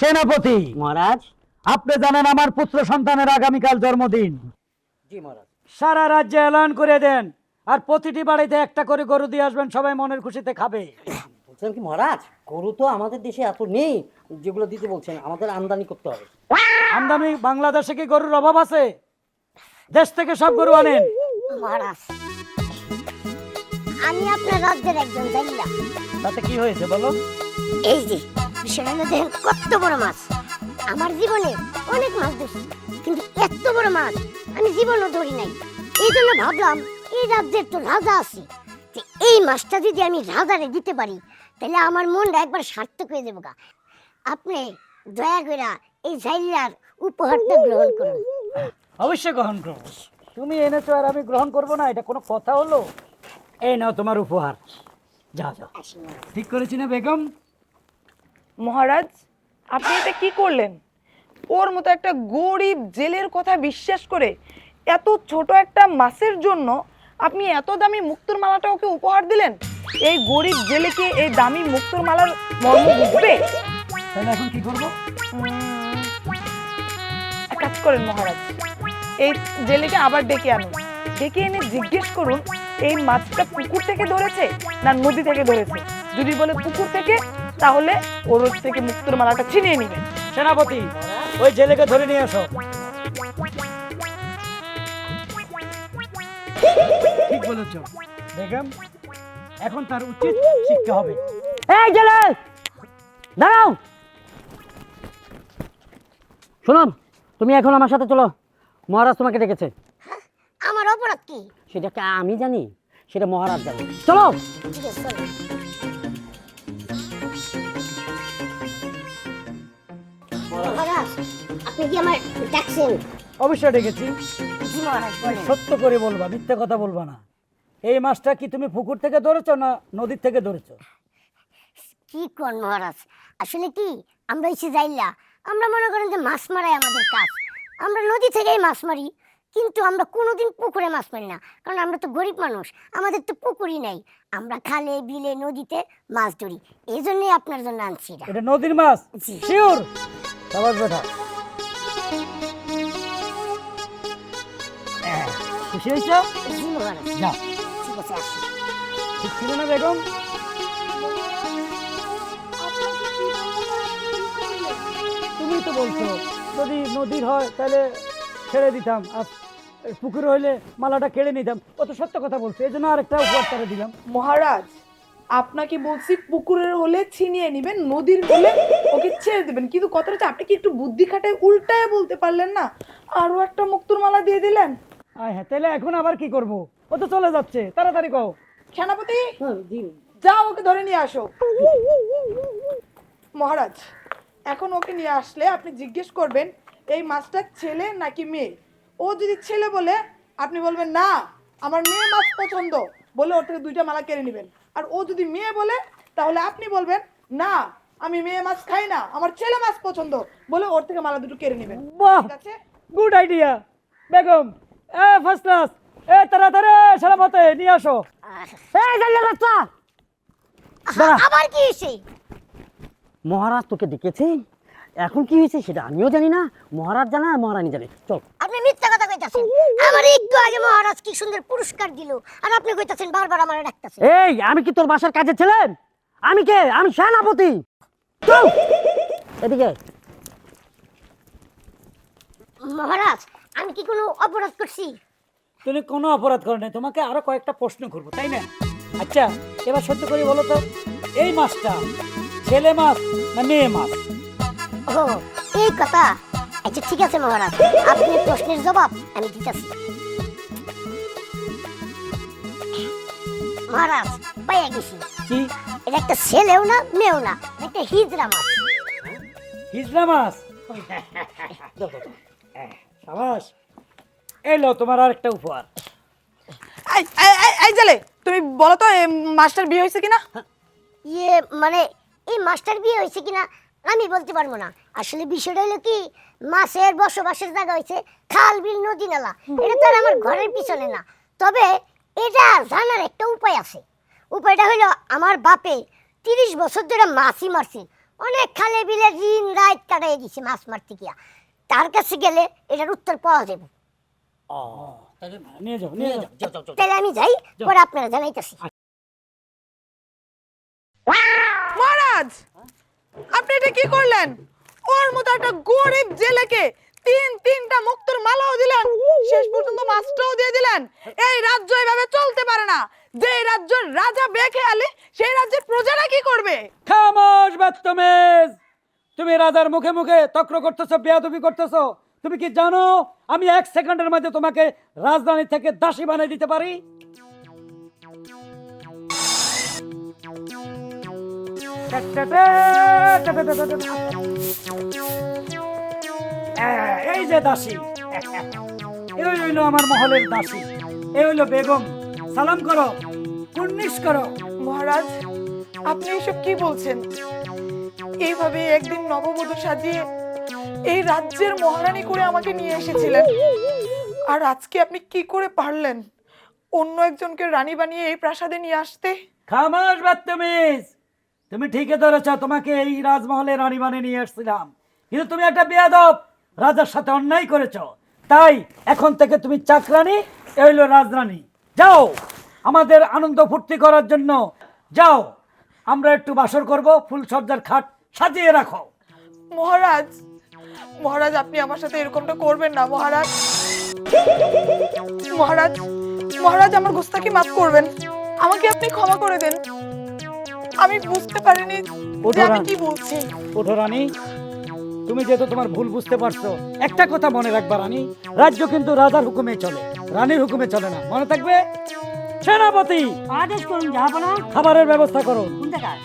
সেনাপতি। মহারাজ? আপনি জানেন আমার পুত্র সন্তানের আগামীকাল জন্মদিন। জি মহারাজ। সারা রাজ্যে এলান করে দেন আর প্রতিটি বাড়িতে একটা করে গরু দিয়ে আসবেন সবাই মনের খুশিতে খাবে। বলছিলাম কি মহারাজ? গরু তো আমাদের দেশে এত নেই যেগুলো দিতে বলছেন আমাদের আমদানি করতে হবে। আমদানি বাংলাদেশে কি গরুর অভাব আছে? দেশ থেকে সব গরু আনেন। মহারাজ আমি আপনার রাজ্যের একজন জাইলা তাতে কি হয়েছে বলো? এই যে হলো দেখেন কত বড় মাছ। আমার জীবনে অনেক মাছ ধরছি কিন্তু এত বড় মাছ আমি জীবনও ধরি নাই। এই জন্য ভাবলাম এই রাজ্যের তো রাজা আছে। যে এই মাছটা যদি আমি রাজারে দিতে পারি তাহলে আমার মনটা একবার সার্থক হয়ে যাব গা। আপনি দয়া করে এই জাইলার উপহারটা গ্রহণ করুন। অবশ্যই গ্রহণ করব। তুমি এনেছো আর আমি গ্রহণ করব না এটা কোনো কথা হলো? এই নাও তোমার উপহার। যাও যাও। ঠিক করেছি না বেগম? মহারাজ আপনি এটা কি করলেন? ওর মতো একটা গরিব জেলের কথা বিশ্বাস করে এত ছোট একটা মাছের জন্য আপনি এত দামি মুক্তোর মালাটা ওকে উপহার দিলেন? এই গরিব জেলেকে এই দামি মুক্তোর মালার মর্ম বুঝবে? তাহলে এখন কি করব? এক কাজ করেন মহারাজ এই জেলেকে আবার ডেকে আনুন। ডেকে এনে জিজ্ঞেস করুন এই মাছটা পুকুর থেকে ধরেছে না নদী থেকে ধরেছে? যদি বলে পুকুর থেকে তাহলে ওর থেকে মুক্তোর মালাটা ছিনিয়ে নেবেন সেনাপতি ওই জেলেকে ধরে নিয়ে আসো। ঠিক বলেছ। বেগম এখন তার উচিত শিখতে হবে। এই জেলে দাঁড়াও! শোনো তুমি এখন আমার সাথে চলো। মহারাজ তোমাকে ডেকেছে। আমার অপরাধ কি? সেটাকে আমি জানি? সেটা মহারাজ জানে। চলো। আপনি কি আমার ডাকছেন অবশ্যই ডেকেছি। সত্য করে বলবা মিথ্যে কথা বলবা না। এই মাছটা কি তুমি পুকুর থেকে ধরেছো না নদীর থেকে ধরেছো? কি কোন মহারাজ? আসলে কি আমরা এসে যাইলা আমরা মনে করেন যে মাছ মারাই আমাদের কাজ। আমরা নদী থেকেই মাছ মারি কিন্তু আমরা কোনোদিন পুকুরে মাছ মারি না। কারণ আমরা তো গরিব মানুষ আমাদের তো পুকুরই নাই। আমরা খালে বিলে নদীতে মাছ ধরি। এই জন্যই আপনার জন্য আনছি এটা। নদীর মাছ? শিওর সবার বেটা। খুশি হয়েছ? জি যাও। ঠিক আছে ঠিক ছিল না বেগম? তুমি তো বলছো যদি নদীর হয় তাহলে ছেড়ে দিতাম আর পুকুর হইলে মালাটা কেড়ে নিতাম। ও তো সত্য কথা বলছে এই জন্য আরেকটা উপহার তারা দিলাম। মহারাজ আপনাকে বলছি পুকুরের হলে ছিনিয়ে নেবেন নদীর হলে ওকে ছেড়ে দেবেন। কিন্তু কথাটা হচ্ছে আপনি কি একটু বুদ্ধি খাটায় উল্টায় বলতে পারলেন না? আরও একটা মুক্তোর মালা দিয়ে দিলেন? আয় হ্যাঁ তাহলে এখন আবার কি করব? ও তো চলে যাচ্ছে তাড়াতাড়ি কও। সেনাপতি যাও ওকে ধরে নিয়ে আসো। মহারাজ এখন ওকে নিয়ে আসলে আপনি জিজ্ঞেস করবেন এই মাছটা ছেলে নাকি মেয়ে? ও যদি ছেলে বলে আপনি বলবেন না আমার মেয়ে মাছ পছন্দ বলে ওর থেকে দুইটা মালা কেড়ে নেবেন। আর ও যদি মেয়ে বলে তাহলে আপনি বলবেন না আমি মেয়ে মাছ খাই না আমার ছেলে মাছ পছন্দ বলে ওর থেকে মালা দুটো কেড়ে নেবেন। বাহ ঠিক আছে? গুড আইডিয়া বেগম এ ফার্স্ট ক্লাস এ তাড়াতাড়ি সারাপথে নিয়ে আসো। এই জানলে বাচ্চা। দাঁড়া। আবার কি হয়েছে? মহারাজ তোকে ডেকেছে এখন কি হয়েছে সেটা আমিও জানি না। মহারাজ জানে আর মহারানী জানে। চল। আপনি মিথ্যা কথা কইতাছেন। আমার একটু আগে মহারাজ কি সুন্দর পুরস্কার দিল। আর আপনি কইতাছেন বারবার আমার ডাকতাছেন। এই আমি কি তোর বাসার কাজে ছিলেন আমি কে? আমি সেনাপতি। চল। এদিকে মহারাজ আমি কি কোনো অপরাধ করছি? তুমি কোনো অপরাধ করো নাই তোমাকে আরও কয়েকটা প্রশ্ন করব তাই না? আচ্ছা এবার সত্য করে বলো তো এই মাছটা ছেলে মাছ না মেয়ে মাছ? ও এই কথা। আচ্ছা ঠিক আছে মহারাজ। আপনি প্রশ্নের জবাব আমি দিতেছি। মহারাজ পাইয়া গেছি। কি? এটা একটা ছেলেও না মেয়েও না একটা হিজড়া মাছ। হিজড়া মাছ? সাবাস। এই লো তোমার আর একটা উপহার। এই জেলে তুমি বলো তো এই মাছটার বিয়ে হয়েছে কিনা? ইয়ে মানে এই মাছটার বিয়ে হয়েছে কিনা আমি বলতে পারব না। আসলে বিষয়টা হলো কি মাছের বসবাসের জায়গা হয়েছে খাল বিল নদী নালা। এটা তো আর আমার ঘরের পিছনে না। তবে এটা জানার একটা উপায় আছে। উপায়টা হলো আমার বাপে তিরিশ বছর ধরে মাছই মারছে। অনেক খালে বিলে দিন রাত কাটাই দিছে মাছ মারতে গিয়া। তার কাছে গেলে এটার উত্তর পাওয়া যাবে। তাহলে নিয়ে যাও নিয়ে নিয়ে যাও যাও যাও যাও। যাও তাহলে আমি যাই পরে আপনারা জানাইতেছি। মহারাজ আপনি এটা কি করলেন? ওর মতো একটা গরিব জেলেকে তিন তিনটা মুক্তর মালাও দিলেন শেষ পর্যন্ত মাছটাও দিয়ে দিলেন। এই রাজ্য এভাবে চলতে পারে না। যে রাজ্যের রাজা বেখেয়ালি সেই রাজ্যের প্রজারা কি করবে? খামোশ বাত্তমেজ তুমি রাজার মুখে মুখে তক্র করতেছো, বেয়াদবি করতেছো। তুমি কি জানো আমি এক সেকেন্ডের মধ্যে তোমাকে রাজধানী থেকে দাসী বানিয়ে দিতে পারি? এই যে দাসী। এই হইল আমার মহলের দাসী। এই হইল বেগম। সালাম করো, কুর্নিশ করো। মহারাজ, আপনি এসব কি বলছেন? এইভাবে একদিন নববধূ সাজিয়ে এই রাজ্যের মহারানী করে আমাকে নিয়ে এসেছিলেন। আর আজকে আপনি কি করে পারলেন? অন্য একজনকে রানী বানিয়ে এই প্রাসাদে নিয়ে আসতে? খামাস বাত্তমিজ তুমি ঠিকই ধরেছ, তোমাকে এই রাজমহলে রানী বানিয়ে নিয়ে এসেছিলাম কিন্তু তুমি একটা বেয়াদব, রাজার সাথে অন্যায় করেছ। তাই এখন থেকে তুমি চাকরানি, এ হইল রাজরানী। যাও, আমাদের আনন্দ ফুর্তি করার জন্য যাও। আমরা একটু বাসর করব, ফুলসজ্জার খাট সাজিয়ে রাখো। মহারাজ মহারাজ আপনি আমার সাথে এরকমটা করবেন না মহারাজ। মহারাজ মহারাজ আমার গুস্তাকি মাফ করবেন। আমাকে আপনি ক্ষমা করে দেন। আমি বুঝতে পারিনি যে আমি কি বলছি। ওঠো রানী। তুমি যেহেতু তোমার ভুল বুঝতে পারছ একটা কথা মনে রাখবা রানী। রাজ্য কিন্তু রাজার হুকুমে চলে রানীর হুকুমে চলে না। মনে থাকবে? সেনাপতি! আদেশ করুন যাব না খাবারের ব্যবস্থা করো। কোন জায়গায়